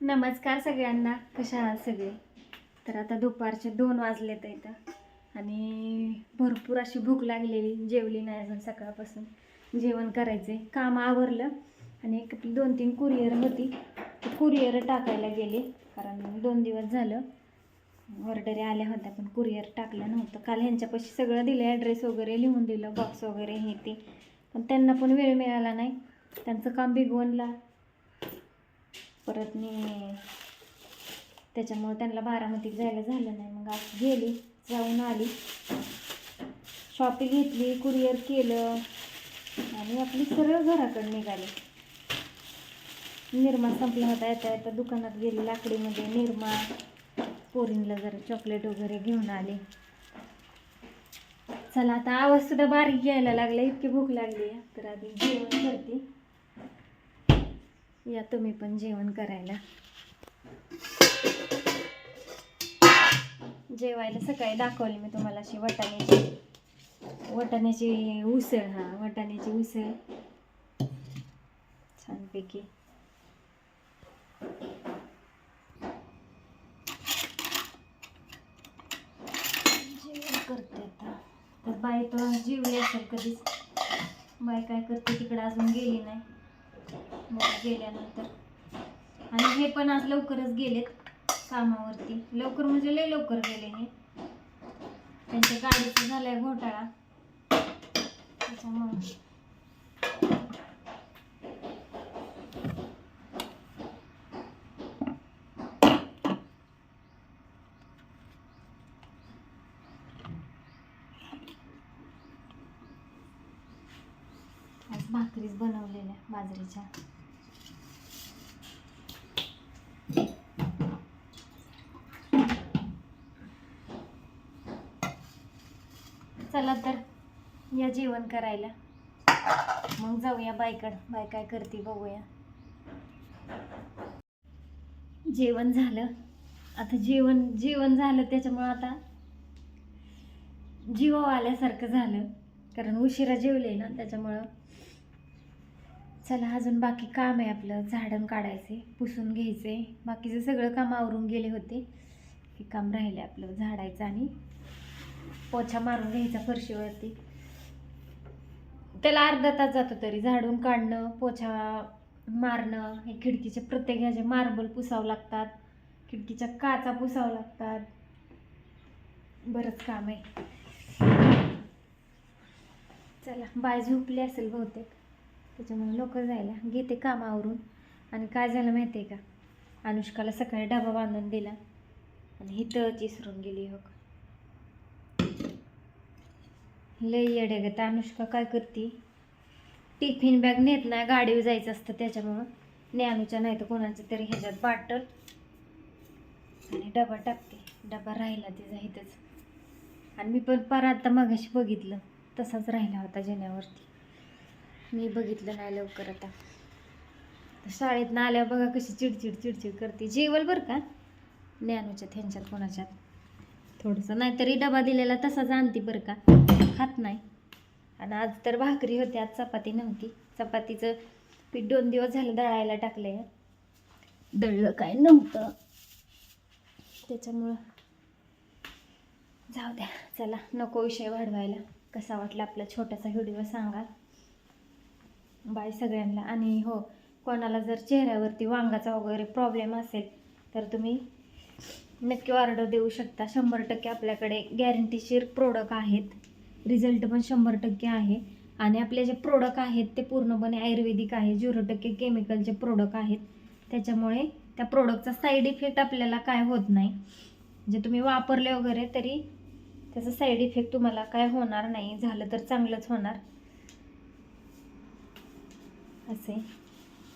नमस्कार सगळ्यांना. कशा आहात सगळे? तर आता दुपारचे दोन वाजलेत इथं आणि भरपूर अशी भूक लागलेली. जेवली नाही अजून सकाळपासून. जेवण करायचे काम आवरलं. आणि एक दोन तीन कुरिअर होती. ती कुरिअर टाकायला गेले. कारण दोन दिवस झालं. ऑर्डरी आल्या होत्या पण कुरिअर टाकलं नव्हतं. काल ह्यांच्यापाशी सगळं दिलं. ॲड्रेस वगैरे लिहून दिलं. बॉक्स वगैरे हे ते. पण त्यांना पण वेळ मिळाला नाही. त्यांचं काम बिघवणला परत मी त्याच्यामुळे त्यांना बारामतीत जायला झालं नाही. मग आज गेली जाऊन आली. शॉपिंग घेतली कुरिअर केलं आणि आपली सरळ घराकडे निघाली. निरमा संपला होता येता येता दुकानात गेली लाकडीमध्ये निरमा पोरींला जरा चॉकलेट वगैरे घेऊन आले. चला आता आवाज सुद्धा बारीक यायला लागला इतकी भूक लागली. आहे तर आधी जेवण करते. या तुम्ही पण जेवण करायला. जेवायला सकाळी दाखवली मी तुम्हाला अशी वटाण्याची. वटाण्याची उसळ हा वटाण्याची उसळ. छानपैकी. जेवण करते आता. तर बाई तो जेवली असेल कधीच बाई काय करते तिकडे अजून गेली नाही. मग गेल्यानंतर. आणि हे पण आज लवकरच गेलेत कामावरती. लवकर म्हणजे लय लवकर गेले हे. त्यांच्या गाडीचा झालाय घोटाळा. त्याच्यामुळे. भाकरीच बनवलेल्या बाजरीच्या. चला तर या जेवण करायला. मग जाऊया बायकड बाय काय करते बघूया. जेवण झालं. आता जेवण जेवण झालं त्याच्यामुळं आता जीवा आल्यासारखं झालं. कारण उशिरा जेवले ना त्याच्यामुळं चला अजून बाकी काम आहे आपलं. झाडण काढायचे पुसून घ्यायचे. बाकीचं सगळं काम आवरून गेले होते. हे काम राहिले आपलं झाडायचं आणि पोछा मारून घ्यायचा फरशीवरती. त्याला अर्धा तास जातो तरी झाडून काढणं पोछा मारणं. हे खिडकीचे प्रत्येक ह्याचे मार्बल पुसावं लागतात. खिडकीच्या काचा पुसावं लागतात. बरंच काम आहे. चला बाय. झोपली असेल बहुतेक. त्याच्यामुळे लोक जायला. घेते कामावरून आणि काय झालं माहिती आहे का? अनुष्काला सकाळी डबा बांधून दिला. आणि हिथं विसरून गेली हो. लई येडे ग अनुष्का काय करते? टिफिन बॅग नेत नाही गाडीवर जायचं असतं त्याच्यामुळं. ज्ञानूच्या नाही तर कोणाचं तरी ह्याच्यात बाटल. आणि डबा टाकते. डबा राहिला तिचा इथंच. आणि मी पण पर आता मगाशी बघितलं. तसाच राहिला होता जेण्यावरती मी बघितलं नाही लवकर आता. शाळेत आल्यावर बघा कशी चिडचिड चिडचिड करते. जेवल बरं का? ज्ञानूच्यात ह्यांच्यात कोणाच्यात? थोडंसं. नाहीतरी डबा दिलेला तसाच आणते बरं का? खात नाही. आणि आज तर भाकरी होती आज चपाती नव्हती. चपातीचं पीठ दोन दिवस झालं दळायला टाकलं आहे दळलं काय नव्हतं. त्याच्यामुळं जाऊ द्या. चला नको विषय वाढवायला. कसा वाटला आपला छोटासा व्हिडिओ सांगा. बाय सगळ्यांना. आणि हो कोणाला जर चेहऱ्यावरती वांगाचा वगैरे प्रॉब्लेम असेल तर तुम्ही नक्की ऑर्डर देऊ शकता. शंभर टक्के आपल्याकडे गॅरंटीशीर प्रोडक्ट आहेत. रिझल्ट पण शंभर टक्के आहे. आणि आपले जे प्रोडक्ट आहेत ते पूर्णपणे आयुर्वेदिक आहे. झिरो टक्के केमिकलचे प्रोडक्ट आहेत. त्याच्यामुळे त्या प्रोडक्टचा साईड इफेक्ट आपल्याला काय होत नाही. म्हणजे तुम्ही वापरले वगैरे तरी त्याचा साईड इफेक्ट तुम्हाला काय होणार नाही. झालं तर चांगलंच होणार. असे.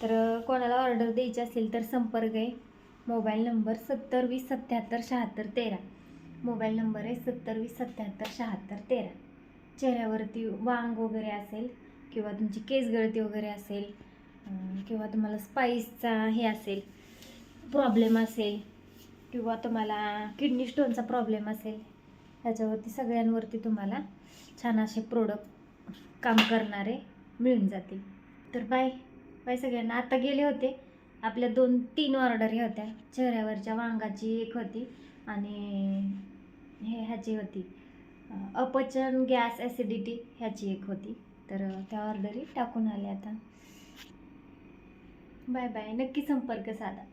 तर कोणाला ऑर्डर द्यायची असेल तर संपर्क आहे. मोबाईल नंबर सत्तर वीस सत्याहत्तर शहात्तर तेरा. मोबाईल नंबर आहे सत्तर वीस सत्याहत्तर शहात्तर तेरा. चेहऱ्यावरती वांग वगैरे असेल किंवा तुमची केस गळती वगैरे असेल किंवा तुम्हाला स्पाईसचा हे असेल प्रॉब्लेम असेल किंवा तुम्हाला किडनी स्टोनचा प्रॉब्लेम असेल ह्याच्यावरती सगळ्यांवरती तुम्हाला छान असे प्रोडक्ट काम करणारे मिळून जातील. तर बाय. बाय सगळ्यांना. आता गेले होते. आपल्या दोन तीन ऑर्डरी होत्या. चेहऱ्यावरच्या वांगाची एक होती आणि हे ह्याची होती. अपचन गॅस ॲसिडिटी ह्याची एक होती. तर त्या ऑर्डरी टाकून आल्या आता. Bye bye. नक्की संपर्क साधा.